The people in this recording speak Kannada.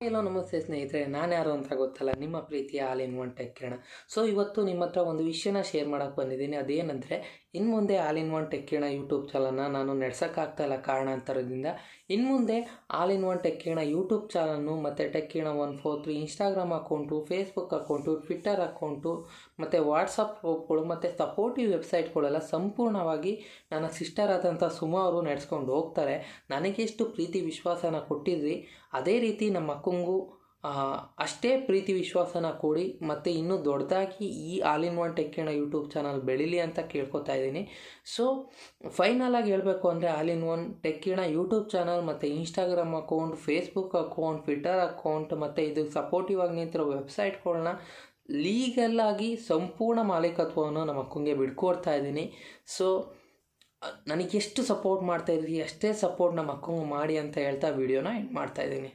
ಎಲ್ಲೋ ನಮಸ್ತೆ ಸ್ನೇಹಿತರೆ, ನಾನು ಯಾರು ಅಂತ ಗೊತ್ತಲ್ಲ, ನಿಮ್ಮ ಪ್ರೀತಿಯ all in one tech Kiran. So ಇವತ್ತು ನಿಮ್ಮ ಹತ್ರ ಒಂದು ವಿಷಯನ ಶೇರ್ ಮಾಡೋಕ್ಕೆ ಬಂದಿದ್ದೀನಿ. ಅದೇನೆಂದರೆ ಇನ್ನು ಮುಂದೆ all in one tech Kiran YouTube ಚಾನಲ್ನ ನಾನು ನಡೆಸೋಕ್ಕಾಗ್ತಾಯಿಲ್ಲ ಕಾರಣಾಂತರದಿಂದ ಇನ್ನು ಮುಂದೆ all in one tech Kiran YouTube ಚಾನಲ್ನು ಮತ್ತು tech Kiran one four three Instagram account Facebook account Twitter account ಮತ್ತು ವಾಟ್ಸಪ್ ಗ್ರೂಪ್ಗಳು ಮತ್ತು ಸಪೋರ್ಟಿವ್ ವೆಬ್ಸೈಟ್ಗಳೆಲ್ಲ ಸಂಪೂರ್ಣವಾಗಿ ನನ್ನ ಸಿಸ್ಟರ್ ಆದಂಥ ಸುಮಾ ಅವರು ನಡೆಸ್ಕೊಂಡು ಹೋಗ್ತಾರೆ. ನನಗೆಷ್ಟು ಪ್ರೀತಿ, ವಿಶ್ವಾಸನ ಕೊಟ್ಟಿದ್ರಿ. ಅದೇ ರೀತಿ ನಮ್ಮ ಆ, ಅಷ್ಟೇ ಪ್ರೀತಿ ವಿಶ್ವಾಸನ ಕೊಡಿ ಮತ್ತು ಇನ್ನೂ ದೊಡ್ಡದಾಗಿ ಈ ಆಲ್ ಇನ್ ಒನ್ ಟೆಕ್ಕಿಣ ಯೂಟ್ಯೂಬ್ ಚಾನಲ್ ಬೆಳೀಲಿ ಅಂತ ಕೇಳ್ಕೊತಾ ಇದ್ದೀನಿ. ಸೊ ಫೈನಲ್ ಆಗಿ ಹೇಳಬೇಕು ಅಂದರೆ ಆಲ್ ಇನ್ ಒನ್ ಟೆಕ್ಕಿಣ ಯೂಟ್ಯೂಬ್ ಚಾನಲ್ ಮತ್ತು Instagram account Facebook account Twitter account ಮತ್ತು ಇದು ಸಪೋರ್ಟಿವ್ ಆಗಿ ನಿಂತಿರೋ ವೆಬ್ಸೈಟ್ಗಳನ್ನ ಲೀಗಲ್ ಆಗಿ ಸಂಪೂರ್ಣ ಮಾಲೀಕತ್ವವನ್ನು ನಮ್ಮ ಅಕ್ಕಂಗೆ ಬಿಡ್ಕೊಡ್ತಾ ಇದ್ದೀನಿ. ಸೊ ನನಗೆ ಎಷ್ಟು ಸಪೋರ್ಟ್ ಮಾಡ್ತಾ ಅಷ್ಟೇ ಸಪೋರ್ಟ್ ನಮ್ಮ ಅಕ್ಕಂಗೆ ಮಾಡಿ ಅಂತ ಹೇಳ್ತಾ ವಿಡಿಯೋನ ಎಂಡ್ ಮಾಡ್ತಾ ಇದ್ದೀನಿ.